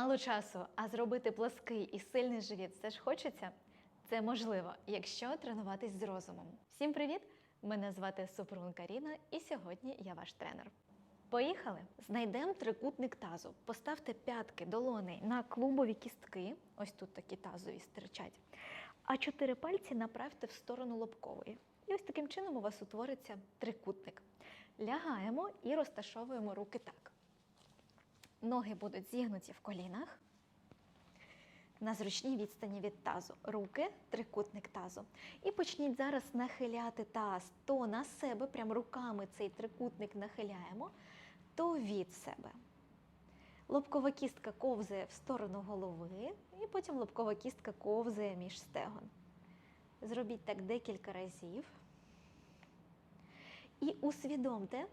Мало часу, а зробити плоский і сильний живіт все ж хочеться? Це можливо, якщо тренуватись з розумом. Всім привіт! Мене звати Супрун Каріна, і сьогодні я ваш тренер. Поїхали! Знайдемо трикутник тазу. Поставте п'ятки долони на клубові кістки. Ось тут такі тазові стирчать. А чотири пальці направте в сторону лобкової. І ось таким чином у вас утвориться трикутник. Лягаємо і розташовуємо руки так. Ноги будуть зігнуті в колінах. На зручній відстані від тазу. Руки, трикутник тазу. І почніть зараз нахиляти таз то на себе, прям руками цей трикутник нахиляємо, то від себе. Лобкова кістка ковзає в сторону голови, і потім лобкова кістка ковзає між стегон. Зробіть так декілька разів. І усвідомте,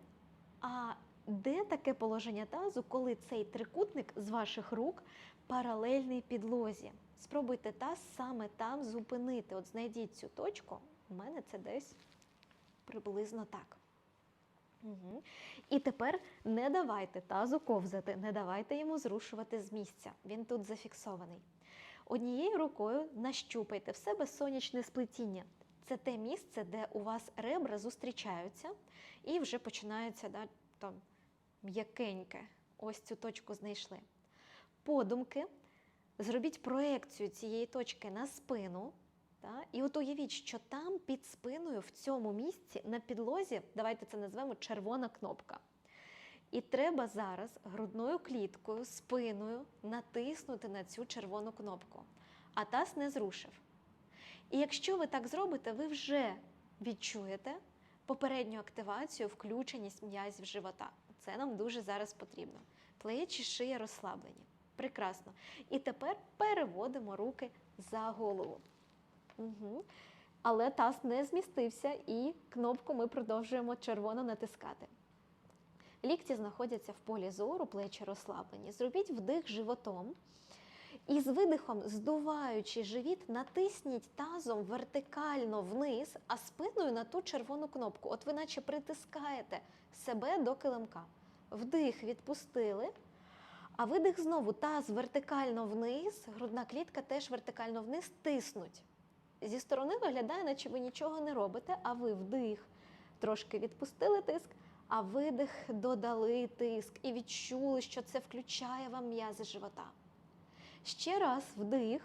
а де таке положення тазу, коли цей трикутник з ваших рук паралельний підлозі? Спробуйте таз саме там зупинити. От знайдіть цю точку. У мене це десь приблизно так. Угу. І тепер не давайте тазу ковзати, не давайте йому зрушувати з місця. Він тут зафіксований. Однією рукою нащупайте в себе сонячне сплетіння. Це те місце, де у вас ребра зустрічаються і вже починається да, там, м'якеньке. Ось цю точку знайшли. Подумки, зробіть проекцію цієї точки на спину. Та? І от уявіть, що там під спиною, в цьому місці, на підлозі, давайте це назвемо червона кнопка. І треба зараз грудною кліткою, спиною натиснути на цю червону кнопку. А таз не зрушив. І якщо ви так зробите, ви вже відчуєте попередню активацію, включеність м'язів живота. Це нам дуже зараз потрібно. Плечі, шия розслаблені. Прекрасно. І тепер переводимо руки за голову. Угу. Але таз не змістився, і кнопку ми продовжуємо червоно натискати. Лікті знаходяться в полі зору, плечі розслаблені. Зробіть вдих животом. І з видихом, здуваючи живіт, натисніть тазом вертикально вниз, а спиною на ту червону кнопку. От ви наче притискаєте себе до килимка. Вдих відпустили. А видих знову таз вертикально вниз, грудна клітка теж вертикально вниз, тиснуть. Зі сторони виглядає, наче ви нічого не робите, а ви вдих, трошки відпустили тиск, а видих додали тиск і відчули, що це включає вам м'язи живота. Ще раз вдих.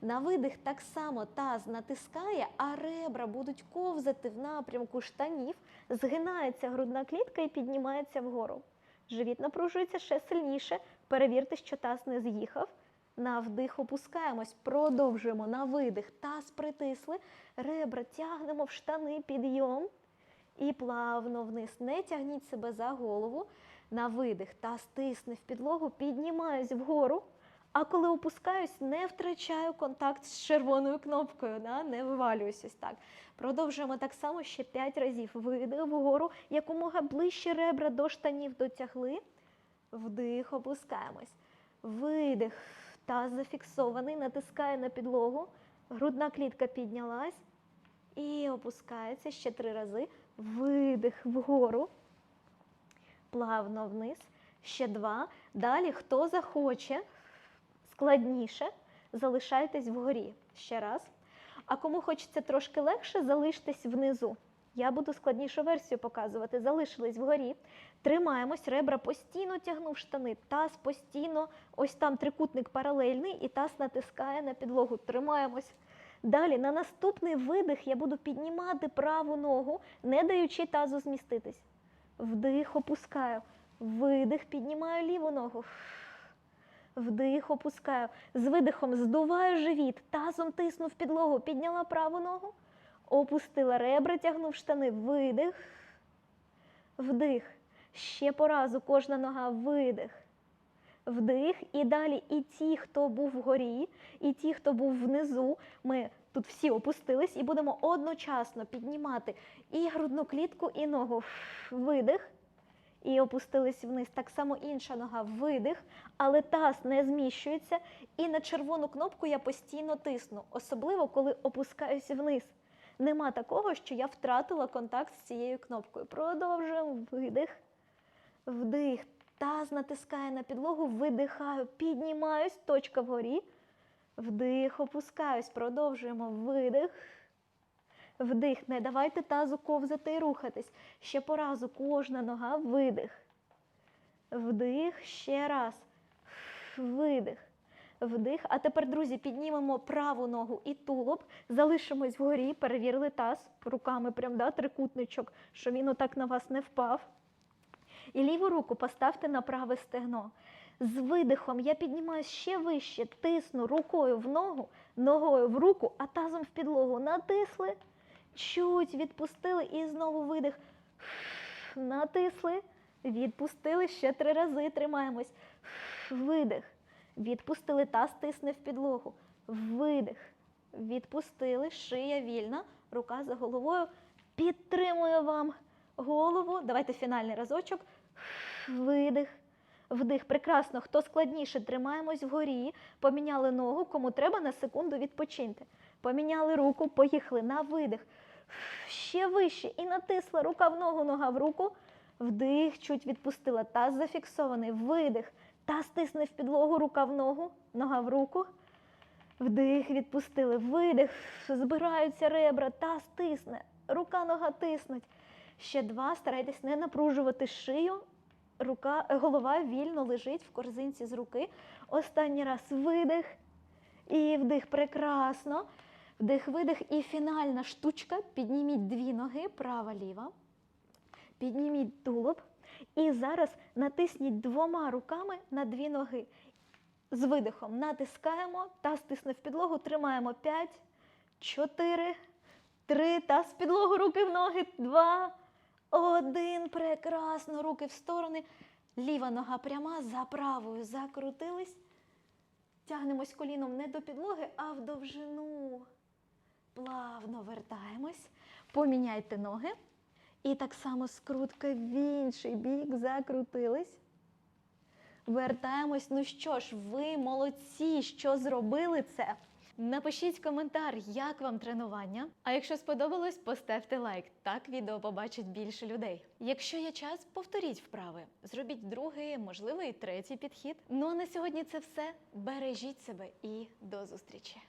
На видих так само таз натискає, а ребра будуть ковзати в напрямку штанів, згинається грудна клітка і піднімається вгору. Живіт напружується ще сильніше. Перевірте, що таз не з'їхав. На вдих опускаємось, продовжуємо на видих. Таз притисли, ребра тягнемо в штани, підйом і плавно вниз. Не тягніть себе за голову. На видих таз тисне в підлогу, піднімаюсь вгору. А коли опускаюсь, не втрачаю контакт з червоною кнопкою, да? не вивалююсь ось так. Продовжуємо так само ще 5 разів. Видих вгору, якомога ближче ребра до штанів дотягли. Вдих, опускаємось. Видих. Таз зафіксований, натискає на підлогу. Грудна клітка піднялась і опускається ще три рази. Видих вгору. Плавно вниз. Ще два. Далі, хто захоче складніше, залишайтесь вгорі. Ще раз. А кому хочеться трошки легше, залиштесь внизу. Я буду складнішу версію показувати. Залишились вгорі. Тримаємось, ребра постійно тягнув штани. Таз постійно, ось там трикутник паралельний, і таз натискає на підлогу. Тримаємось. Далі на наступний видих я буду піднімати праву ногу, не даючи тазу зміститись. Вдих, опускаю. Видих, піднімаю ліву ногу. Вдих, опускаю. З видихом здуваю живіт, тазом тисну в підлогу, підняла праву ногу, опустила ребра, тягнув штани, видих, вдих. Ще по разу кожна нога видих. Вдих. І далі і ті, хто був вгорі, і ті, хто був внизу, ми тут всі опустились і будемо одночасно піднімати і грудну клітку, і ногу. Видих. І опустились вниз. Так само інша нога видих, але таз не зміщується. І на червону кнопку я постійно тисну, особливо коли опускаюсь вниз. Нема такого, що я втратила контакт з цією кнопкою. Продовжуємо видих, вдих. Таз натискає на підлогу, видихаю, піднімаюсь, точка вгорі. Вдих, опускаюсь, продовжуємо видих. Вдих. Не давайте тазу ковзати і рухатись. Ще по разу кожна нога, видих. Вдих, ще раз. Видих. Вдих. А тепер, друзі, піднімемо праву ногу і тулуб, залишимось вгорі, перевірили таз руками, прям да, трикутничок, що він отак на вас не впав. І ліву руку поставте на праве стегно. З видихом я піднімаюсь ще вище, тисну рукою в ногу, ногою в руку, а тазом в підлогу. Натисли, чуть відпустили і знову видих. Натисли, відпустили ще три рази. Тримаємось. Видих. Відпустили, таз тисне в підлогу. Видих. Відпустили, шия вільна, рука за головою. Підтримую вам голову. Давайте фінальний разочок. Видих. Вдих. Прекрасно. Хто складніше, тримаємось вгорі. Поміняли ногу, кому треба на секунду відпочиньте. Поміняли руку, поїхали на видих. Ще вище. І натисла рука в ногу, нога в руку. Вдих, чуть відпустила. Таз зафіксований. Видих. Таз тисне в підлогу, рука в ногу, нога в руку. Вдих, відпустили. Видих. Збираються ребра, таз тисне. Рука, нога тиснуть. Ще два. Старайтесь не напружувати шию. Рука, голова вільно лежить в корзинці з руки. Останній раз видих. І вдих. Прекрасно. Вдих, видих. І фінальна штучка. Підніміть дві ноги, права, ліва. Підніміть тулуб. І зараз натисніть двома руками на дві ноги. З видихом натискаємо, таз тисне в підлогу, тримаємо 5, 4, 3, таз в підлогу, руки в ноги, 2, 1. Прекрасно, руки в сторони. Ліва нога пряма, за правою закрутились. Тягнемось коліном не до підлоги, а в довжину. Плавно вертаємось. Поміняйте ноги. І так само скрутка в інший бік, закрутились. Вертаємось. Ну що ж, ви молодці, що зробили це. Напишіть коментар, як вам тренування. А якщо сподобалось, поставте лайк. Так відео побачить більше людей. Якщо є час, повторіть вправи. Зробіть другий, можливо, і третій підхід. Ну а на сьогодні це все. Бережіть себе і до зустрічі.